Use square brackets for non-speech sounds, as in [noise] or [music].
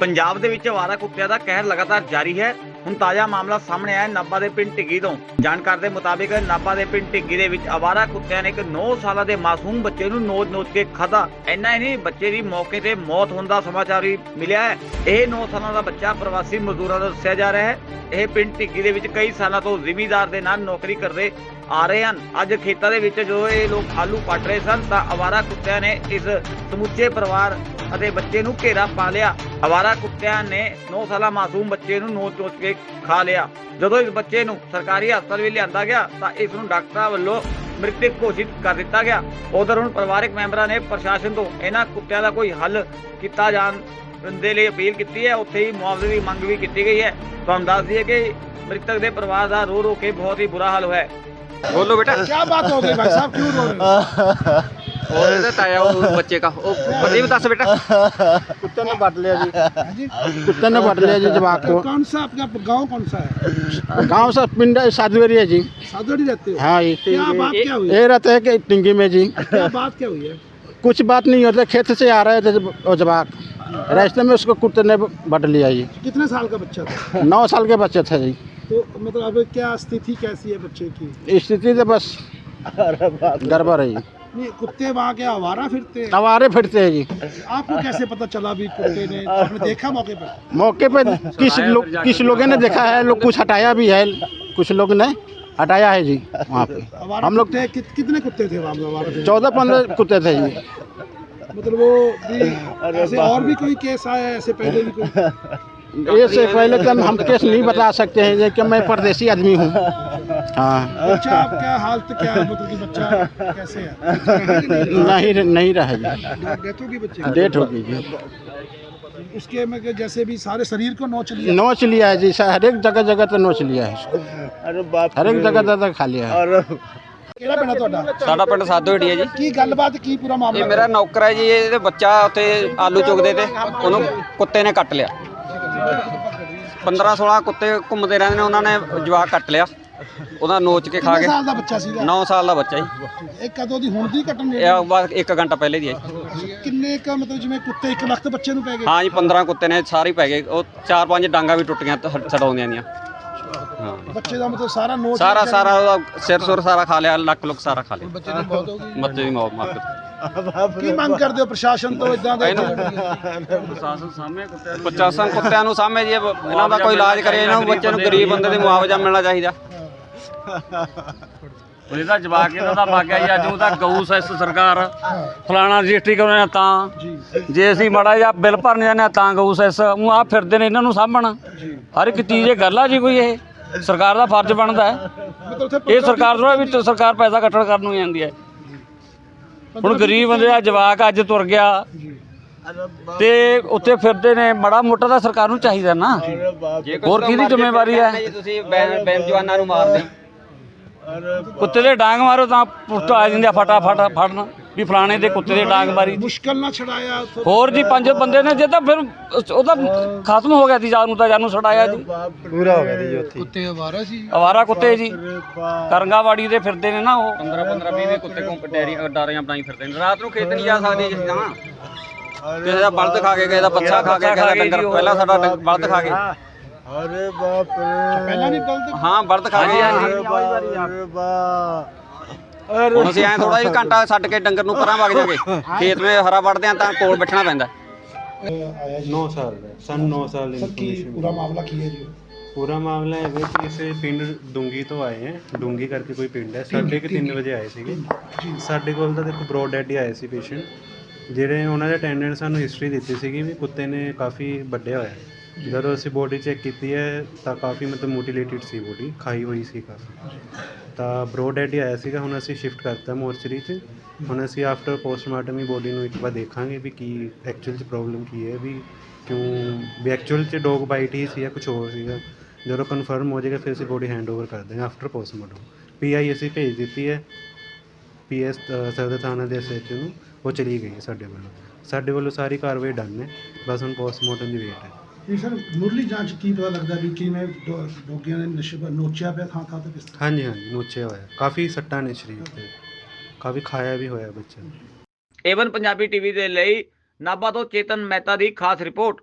ਪੰਜਾਬ ਦੇ ਵਿੱਚ ਆਵਾਰਾ ਕੁੱਤਿਆਂ ਦਾ ਕਹਿਰ ਲਗਾਤਾਰ ਜਾਰੀ ਹੈ। ਹੁਣ ਤਾਜ਼ਾ ਮਾਮਲਾ ਸਾਹਮਣੇ ਆਇਆ ਨਾਭਾ ਦੇ ਪਿੰਡ ਢਿੱਗੀ ਤੋਂ। ਜਾਣਕਾਰੀ ਦੇ ਮੁਤਾਬਿਕ ਨਾਭਾ ਦੇ ਪਿੰਡ ਢਿੱਗੀ ਦੇ ਵਿੱਚ ਆਵਾਰਾ ਕੁੱਤਿਆਂ ਨੇ ਇੱਕ 9 ਸਾਲਾਂ ਦੇ ਮਾਸੂਮ ਬੱਚੇ ਨੂੰ ਨੋਚ-ਨੋਚ ਕੇ ਖਾਧਾ। ਇੰਨਾ ਹੀ ਨਹੀਂ, ਬੱਚੇ ਦੀ ਮੌਕੇ ਤੇ ਮੌਤ ਹੋਣ ਦਾ ਸਮਾਚਾਰ ਵੀ ਮਿਲਿਆ ਹੈ। ਇਹ 9 ਸਾਲਾਂ ਦਾ ਬੱਚਾ ਪ੍ਰਵਾਸੀ ਮਜ਼ਦੂਰਾਂ ਦਾ ਦੱਸਿਆ ਜਾ ਰਿਹਾ ਹੈ। ਇਹ ਪਿੰਡ ਢਿੱਗੀ ਦੇ ਵਿੱਚ ਕਈ ਸਾਲਾਂ ਤੋਂ ਜ਼ਿਮੀਦਾਰ ਦੇ ਨਾਲ ਨੌਕਰੀ ਕਰਦੇ ਆ ਰਹੇ ਹਨ। ਅੱਜ ਖੇਤਾਂ ਦੇ ਵਿੱਚ ਜਦੋਂ ਇਹ ਲੋਕ ਆਲੂ ਪੱਟ ਰਹੇ ਸਨ ਤਾਂ ਆਵਾਰਾ ਕੁੱਤਿਆਂ ਨੇ ਇਸ ਸਮੁੱਚੇ ਪਰਿਵਾਰ ਅਤੇ ਬੱਚੇ ਨੂੰ ਘੇਰਾ ਪਾ ਲਿਆ। ਅਵਾਰਾ ਕੁੱਤਿਆਂ ਨੇ 9 ਸਾਲਾ ਮਾਸੂਮ ਬੱਚੇ ਨੂੰ ਨੋਚ ਨੋਚ ਕੇ ਖਾ ਲਿਆ। ਜਦੋਂ ਇਸ ਬੱਚੇ ਨੂੰ ਸਰਕਾਰੀ ਹਸਪਤਾਲ ਵਿੱਚ ਲਿਆਂਦਾ ਗਿਆ ਤਾਂ ਇਸ ਨੂੰ ਡਾਕਟਰਾਂ ਵੱਲੋਂ ਮ੍ਰਿਤਕ ਘੋਸ਼ਿਤ ਕਰ ਦਿੱਤਾ ਗਿਆ। ਉਧਰ ਹੁਣ ਪਰਿਵਾਰਕ ਮੈਂਬਰਾਂ ਨੇ ਪ੍ਰਸ਼ਾਸਨ ਤੋਂ ਇਹਨਾਂ ਕੁੱਤਿਆਂ ਦਾ ਕੋਈ ਹੱਲ ਕੀਤਾ ਜਾਣ ਦੇ ਲਈ ਅਪੀਲ ਕੀਤੀ ਹੈ। ਉੱਥੇ ਹੀ ਮੁਆਵਜ਼ੇ ਦੀ ਮੰਗ ਵੀ ਕੀਤੀ ਗਈ ਹੈ। ਤੁਹਾਨੂੰ ਦੱਸ ਦਈਏ ਕਿ ਮ੍ਰਿਤਕ ਦੇ ਪਰਿਵਾਰ ਦਾ ਰੋ ਰੋ ਕੇ ਬਹੁਤ ਹੀ ਬੁਰਾ ਹਾਲ ਹੋਇਆ ਬੋਲੋ ਬੇਟਾ। ਕੀ ਬਾਤ ਹੋ ਗਈ ਭਾਈ ਸਾਹਿਬ ਕਿਉਂ ਰੋ ਰਹੇ ਹੋ? [laughs] बेटा कुत्ते ने बांट लिया जी कुत्ते ने बांट लिया जी जवाक को कौन सा आपका गाँव कौन सा है गाँव से पिंड साधवेरी है जी सादड़ी रहते हो हाँ क्या जी बात क्या हुई ये रहते हैं कि टिंगी में जी क्या बात क्या हुई है कुछ बात नहीं होता खेत से आ रहे थे वो जवाक रास्ते में उसको कुत्ते ने बांट लिया जी कितने साल का बच्चा था नौ साल के बच्चे थे जी तो मतलब अब क्या स्थिति कैसी है बच्चे की स्थिति तो बस गड़बड़ है जी नहीं कुत्ते वहाँ के आवारा फिरते हैं। आवारे फिरते हैं जी। आपको कैसे पता चला भी कुत्ते ने? आपने देखा मौके पर? मौके पे किस लोग किस लोगों ने देखा। है? लोग कुछ हटाया भी है। कुछ लोग ने हटाया है जी वहाँ पे। हम लोग कुत्ते कित, कितने कुत्ते थे वहाँ? चौदह पंद्रह कुत्ते थे जी। मतलब वो भी ऐसे और भी कोई केस आया है? ऐसे पहले भी कोई? ये से पहले तो हम केस नहीं बता सकते हैं ये कि मैं परदेसी आदमी हूँ हाँ बच्चा आपका हालत क्या है मतलब कि बच्चा कैसे है नहीं नहीं रहा जी डेथ होगी बच्चे की? डेट होगी जी उसके में के जैसे भी सारे शरीर को नोच लिया नोच लिया है जी हर एक जगह जगह तो नोच लिया है इसको हर एक जगह जगह खा लिया है ਕਿਹੜਾ ਪਿੰਡ ਆ ਤੁਹਾਡਾ ਸਾਡਾ ਪਿੰਡ ਸਾਧੋੜੀ ਹੈ ਜੀ ਕੀ ਗੱਲਬਾਤ ਕੀ ਪੂਰਾ ਇਹ ਮਾਮਲਾ ਮੇਰਾ ਨੌਕਰ ਹੈ ਜੀ ਇਹਦੇ ਬੱਚਾ ਉੱਥੇ ਆਲੂ ਚੁਗਦੇ ਤੇ ਉਹਨੂੰ ਕੁੱਤੇ ਨੇ ਕੱਟ ਲਿਆ 15 16 ਕੁੱਤੇ ਘੁੰਮਦੇ ਰਹਿੰਦੇ ਨੇ ਉਹਨਾਂ ਨੇ ਜਵਾਕ ਕੱਟ ਲਿਆ। ਉਹਦਾ ਨੋਚ ਕੇ ਖਾ ਕਿੰਨੇ ਸਾਲ ਦਾ ਬੱਚਾ ਸੀਗਾ? 9 ਸਾਲ ਦਾ ਬੱਚਾ ਜੀ। ਇਹ ਕਦੋਂ ਦੀ ਹੁਣ ਦੀ ਘਟਨਾ ਜਿਹੜੀ ਇਹ ਬਸ 1 ਘੰਟਾ ਪਹਿਲੇ ਦੀ ਹੈ ਜੀ। ਕਿੰਨੇ ਕ ਮਤਲਬ ਜਿਵੇਂ ਕੁੱਤੇ ਇੱਕ ਵਕਤ ਬੱਚੇ ਨੂੰ ਪੈ ਗਏ? ਹਾਂ ਜੀ 15 ਕੁੱਤੇ ਨੇ ਸਾਰੇ ਹੀ ਪੈ ਗਏ। ਉਹ ਚਾਰ ਪੰਜ ਡਾਂਗਾ ਵੀ ਟੁੱਟੀਆਂ ਛਡਾਉਂਦੀਆਂ ਦੀਆਂ ਹਾਂ। ਬੱਚੇ ਦਾ ਮਤਲਬ ਸਾਰਾ ਨੋਚ ਸਾਰਾ ਸਾਰਾ ਉਹਦਾ ਸਿਰ ਸੁਰ ਸਾਰਾ ਖਾ ਲਿਆ ਲੱਕ ਲੁੱਕ ਸਾਰਾ ਖਾ ਲਿਆ। ਬੱਚੇ ਦੀ ਮੌਤ ਹੋ ਗਈ। ਬੱਚੇ ਦੀ ਮੌਤ ਮਰ ਗਈ ਕੀ ਮੰਗ ਕਰਦੇ ਹੋ ਪ੍ਰਸ਼ਾਸਨ ਤੋਂ ਇਦਾਂ ਦੇ? ਪ੍ਰਸ਼ਾਸਨ ਕੁੱਤਿਆਂ ਨੂੰ ਸਾਹਮਣੇ ਜੀ ਇਹ ਇਹਨਾਂ ਦਾ ਕੋਈ ਇਲਾਜ ਕਰੇ ਇਹਨਾਂ ਨੂੰ ਬੱਚੇ ਨੂੰ ਗਰੀਬ ਬੰਦੇ ਦੇ ਮੁਆਵਜ਼ਾ ਮਿਲਣਾ ਚਾਹੀਦਾ। ਉਹਦਾ ਜਵਾਕ ਇਹਨਾਂ ਦਾ ਭਾਗਿਆ ਜੀ ਅੱਜ ਉਹ ਤਾਂ ਗਊ ਸੈਸ ਸਰਕਾਰ। ਫਲਾਣਾ ਰਜਿਸਟਰੀ ਕਰਾਉਣਾ ਤਾਂ। ਜੀ ਜੇ ਅਸੀਂ ਮਾੜਾ ਜਿਹਾ ਬਿੱਲ ਭਰਨ ਜਾਂਦੇ ਹਾਂ ਤਾਂ ਗਊ ਸੈਸ ਉਹ ਆ ਫਿਰਦੇ ਨੇ ਇਹਨਾਂ ਨੂੰ ਸਾਂਭਣਾ। ਹਰ ਇੱਕ ਚੀਜ਼ ਇਹ ਗੱਲ ਆ ਜੀ ਕੋਈ ਇਹ। ਸਰਕਾਰ ਦਾ ਫਰਜ਼ ਬਣਦਾ ਹੈ। ਇਹ ਸਰਕਾਰ ਥੋੜਾ ਵੀ ਸਰਕਾਰ ਪੈਸਾ ਕੱਟਣ ਕਰਨ ਨੂੰ ਜਾਂਦੀ ਹੈ। ਹੁਣ ਗਰੀਬ ਬੰਦੇ ਦਾ ਜਵਾਕ ਅੱਜ ਤੁਰ ਗਿਆ। ਤੇ ਉੱਥੇ ਫਿਰਦੇ ਨੇ ਮਾੜਾ ਮੋਟਾ ਤਾਂ ਸਰਕਾਰ ਨੂੰ ਚਾਹੀਦਾ ਨਾ। ਹੋਰ ਕਿਹਦੀ ਜ਼ਿੰਮੇਵਾਰੀ ਹੈ? ਜੀ ਤੁਸੀਂ ਬੈਨ ਬੇਨਜਵਾਨਾਂ ਨੂੰ ਮਾਰਦੇ ਕੁੱਤੇ ਦੇ ਡਾਂਗ ਮਾਰੋ ਤਾਂ ਪੁੱਤ ਆ ਜਾਂਦੇ ਫਟਾਫਟ ਫੜਨ। ਵੀ ਫਲਾਣੇ ਦੇ ਕੁੱਤੇ ਦੇ ਡਾਂਗ ਮਾਰੀ। ਮੁਸ਼ਕਲ ਨਾ ਛਡਾਇਆ ਉੱਥੋਂ ਹੋਰ ਜੀ ਪੰਜ ਬੰਦੇ ਨੇ ਜੇ ਤਾਂ ਫਿਰ ਉਹਦਾ ਖਤਮ ਹੋ ਗਿਆ ਸੀ ਜਾਨੂੰ ਤਾਂ ਜਾਨੂੰ ਛਡਾਇਆ ਜੀ। ਕੁੱਤੇ ਆਵਾਰਾ ਸੀ ਅਵਾਰਾ ਕੁੱਤੇ ਜੀ। ਕਰੰਗਾਵਾੜੀ ਦੇ ਫਿਰਦੇ ਨੇ ਨਾ ਉਹ। 15 15 20 20 ਕੁੱਤੇ ਘੁੰਮ ਡੈਰੀ ਡਾਰੀਆਂ ਬਣਾਈ ਫਿਰਦੇ ਨੇ। ਰਾਤ ਨੂੰ ਖੇਤ ਨਹੀਂ ਜਾ ਸਕਦੇ ਜਿਸ ਤਾਂ। ਕਿਸੇ ਦਾ ਬਲਦ ਖਾ ਕੇ ਕਿਸੇ ਦਾ ਬੱਚਾ ਖਾ ਕੇ ਕਿਸੇ ਦਾ ਡੰਗਰ। ਪਹਿਲਾਂ ਸਾਡਾ ਬਲਦ ਖਾ ਕੇ। ਪਹਿਲਾਂ ਨਹੀਂ ਬਲਦ। ਹਾਂ ਬਲਦ ਖਾ ਕੇ ਹੁਣ ਅਸੀਂ ਐਂ ਥੋੜਾ ਜਿਹਾ ਘੰਟਾ ਛੱਡ ਕੇ ਡੰਗਰ ਨੂੰ ਪਰਾਂ ਵਗ ਜਾਗੇ। ਖੇਤ ਵਿੱਚ ਹਰਾ ਵੜਦੇ ਆ ਤਾਂ ਕੋਲ ਬੈਠਣਾ ਪੈਂਦਾ। ਆਇਆ ਜੀ 9 ਸਾਲ ਦਾ ਸਾਨੂੰ 9 ਸਾਲ ਦੀ ਸਰ ਕੀ ਇਨਫੋਰਮੇਸ਼ਨ ਪੂਰਾ ਮਾਮਲਾ ਕੀ ਹੈ ਜੀ? ਪੂਰਾ ਮਾਮਲਾ ਇਹ ਹੈ ਕਿ ਇਸੇ ਪਿੰਡ ਡੂੰਗੀ ਤੋਂ ਆਏ ਹੈ ਡੂੰਗੀ ਕਰਕੇ ਕੋਈ ਪਿੰਡ ਹੈ। ਸਾਢੇ ਕੁ ਤਿੰਨ ਵਜੇ ਆਏ ਸੀਗੇ। ਸਾਡੇ ਕੋਲ ਤਾਂ ਦੇਖੋ ਬਰੋਡ ਡੈਡ ਹੀ ਆਏ ਸੀ ਪੇਸ਼ੈਂਟ ਜਿਹੜੇ ਉਹਨਾਂ ਦੇ ਅਟੈਂਡੈਂਟ ਸਾਨੂੰ ਹਿਸਟਰੀ ਦਿੱਤੀ ਸੀਗੀ ਵੀ ਕੁੱਤੇ ਨੇ ਕਾਫੀ ਵੱਡਿਆ ਹੋਇਆ। ਜਦੋਂ ਅਸੀਂ ਬੋਡੀ ਚੈੱਕ ਕੀਤੀ ਹੈ, ਤਾਂ ਕਾਫੀ ਮਤਲਬ ਮੋਟੀਲੇਟਿਡ ਸੀ ਬੋਡੀ ਖਾਈ ਹੋਈ ਸੀ ਕਾਫੀ। ਤਾਂ ਬਰੋਡ ਡੈਡ ਹੀ ਆਇਆ ਸੀਗਾ, ਹੁਣ ਅਸੀਂ ਸ਼ਿਫਟ ਕਰਤਾ ਮੋਰਚਰੀ 'ਚ। ਹੁਣ ਅਸੀਂ ਆਫਟਰ ਪੋਸਟਮਾਰਟਮ ਹੀ ਬੋਡੀ ਨੂੰ ਇੱਕ ਵਾਰ ਦੇਖਾਂਗੇ ਵੀ ਕੀ ਐਕਚੁਅਲ 'ਚ ਪ੍ਰੋਬਲਮ ਕੀ ਹੈ, ਵੀ ਕਿਉਂ, ਵੀ ਐਕਚੁਅਲ 'ਚ ਡੌਗ ਬਾਈਟ ਹੀ ਸੀ ਜਾਂ ਕੁਝ ਹੋਰ ਸੀਗਾ। ਜਦੋਂ ਕਨਫਰਮ ਹੋ ਜਾਏਗਾ, ਫਿਰ ਅਸੀਂ ਬੋਡੀ ਹੈਂਡਓਵਰ ਕਰ ਦਾਂਗੇ ਆਫਟਰ ਪੋਸਟਮਾਰਟਮ ਪੀਆਈ ਅਸੀਂ ਭੇਜ ਦਿੱਤੀ ਹੈ ਪੀਐਸ ਸਦਰ ਥਾਣਾ ਦੇ ਐਸਐਚਓ ਨੂੰ। ਉਹ ਚਲੀ ਗਈ ਸਾਡੇ ਵੱਲੋਂ। ਸਾਡੇ ਵੱਲੋਂ ਸਾਰੀ ਕਾਰਵਾਈ ਡਨ ਹੈ। ਬਸ ਹੁਣ ਪੋਸਟਮਾਰਟਮ ਦੀ ਵੇਟ ਹੈ। ਇਹ ਸਰ ਮੁਰਲੀ ਜਾਂਚ ਕੀ ਪਤਾ ਲੱਗਦਾ ਵੀ ਕਿਵੇਂ ਡੋ- ਡੋਗੀਆਂ ਨੇ ਨਸ਼ੇ ਪਰ ਨੋਚਿਆ ਪਿਆ ਥਾਂ ਥਾਂ ਤੇ ਕਿਸ ਤਰ੍ਹਾਂ ਹਾਂਜੀ ਹਾਂਜੀ ਨੋਚਿਆ ਹੋਇਆ। ਕਾਫੀ ਸੱਟਾਂ ਨੇ ਸਰੀਰ ਤੇ। ਕਾਫੀ ਖਾਇਆ ਵੀ ਹੋਇਆ ਬੱਚਾ। ਏਵਨ ਪੰਜਾਬੀ ਟੀਵੀ ਦੇ ਲਈ ਨਾਭਾ ਤੋਂ ਚੇਤਨ ਮਹਿਤਾ ਦੀ ਖਾਸ ਰਿਪੋਰਟ।